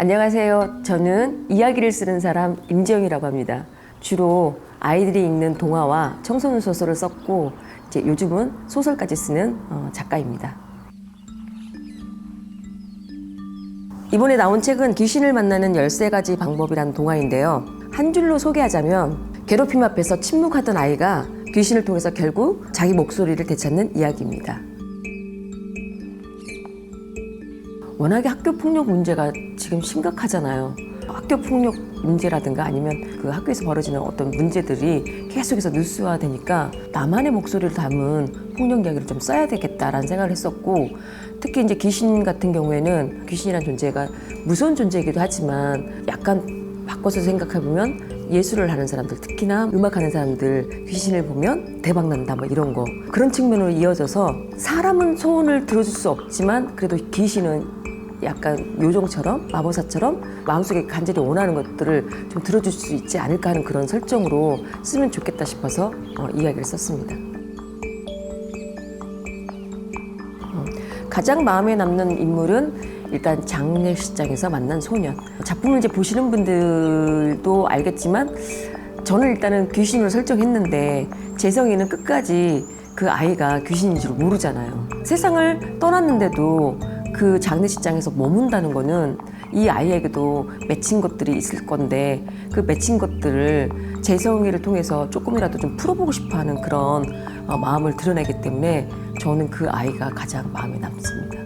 안녕하세요. 저는 이야기를 쓰는 사람 임지영이라고 합니다. 주로 아이들이 읽는 동화와 청소년 소설을 썼고 이제 요즘은 소설까지 쓰는 어, 작가입니다. 이번에 나온 책은 귀신을 만나는 13가지 방법이라는 동화인데요. 한 줄로 소개하자면 괴롭힘 앞에서 침묵하던 아이가 귀신을 통해서 결국 자기 목소리를 되찾는 이야기입니다. 워낙에 학교 폭력 문제가 지금 심각하잖아요. 학교 폭력 문제라든가 아니면 그 학교에서 벌어지는 어떤 문제들이 계속해서 뉴스화 되니까 나만의 목소리를 담은 폭력 이야기를 좀 써야 되겠다라는 생각을 했었고 특히 이제 귀신 같은 경우에는 귀신이라는 존재가 무서운 존재이기도 하지만 약간 바꿔서 생각해 보면 예술을 하는 사람들 특히나 음악하는 사람들 귀신을 보면 대박 난다 뭐 이런 거 그런 측면으로 이어져서 사람은 소원을 들어줄 수 없지만 그래도 귀신은 약간 요정처럼 마법사처럼 마음속에 간절히 원하는 것들을 좀 들어줄 수 있지 않을까 하는 그런 설정으로 쓰면 좋겠다 싶어서 어, 이야기를 썼습니다. 어, 가장 마음에 남는 인물은 일단 장례식장에서 만난 소년. 작품을 이제 보시는 분들도 알겠지만 저는 일단은 귀신으로 설정했는데 재성이는 끝까지 그 아이가 귀신인 줄 모르잖아요. 세상을 떠났는데도 그 장례식장에서 머문다는 거는 이 아이에게도 맺힌 것들이 있을 건데 그 맺힌 것들을 재성이를 통해서 조금이라도 좀 풀어보고 싶어하는 그런 어, 마음을 드러내기 때문에 저는 그 아이가 가장 마음에 남습니다.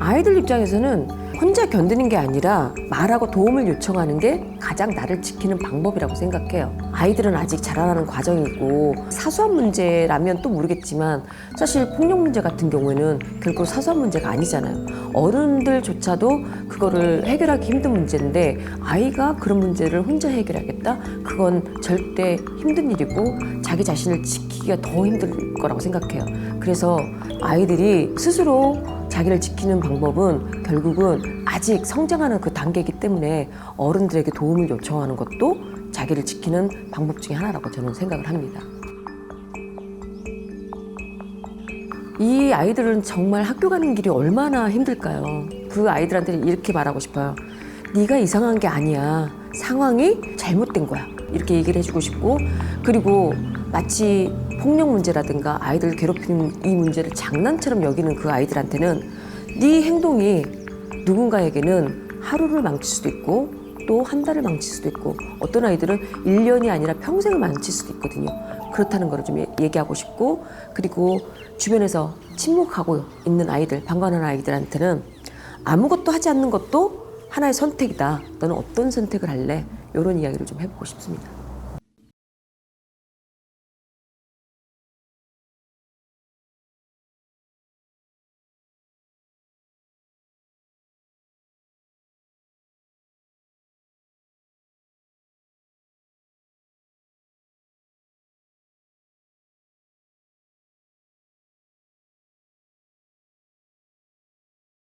아이들 입장에서는 혼자 견디는 게 아니라 말하고 도움을 요청하는 게 가장 나를 지키는 방법이라고 생각해요. 아이들은 아직 자라나는 과정이고 사소한 문제라면 또 모르겠지만 사실 폭력 문제 같은 경우에는 결국 사소한 문제가 아니잖아요. 어른들조차도 그거를 해결하기 힘든 문제인데 아이가 그런 문제를 혼자 해결하겠다? 그건 절대 힘든 일이고 자기 자신을 지키기가 더 힘들 거라고 생각해요. 그래서 아이들이 스스로 자기를 지키는 방법은 결국은 아직 성장하는 그 단계이기 때문에 어른들에게 도움을 요청하는 것도 자기를 지키는 방법 중에 하나라고 저는 생각을 합니다. 이 아이들은 정말 학교 가는 길이 얼마나 힘들까요? 그 아이들한테는 이렇게 말하고 싶어요. 네가 이상한 게 아니야. 상황이 잘못된 거야. 이렇게 얘기를 해주고 싶고 그리고 마치 폭력 문제라든가 아이들 괴롭히는 이 문제를 장난처럼 여기는 그 아이들한테는 네 행동이 누군가에게는 하루를 망칠 수도 있고 또 한 달을 망칠 수도 있고 어떤 아이들은 1년이 아니라 평생을 망칠 수도 있거든요. 그렇다는 거를 좀 얘기하고 싶고 그리고 주변에서 침묵하고 있는 아이들, 방관하는 아이들한테는 아무것도 하지 않는 것도 하나의 선택이다. 너는 어떤 선택을 할래? 이런 이야기를 좀 해보고 싶습니다.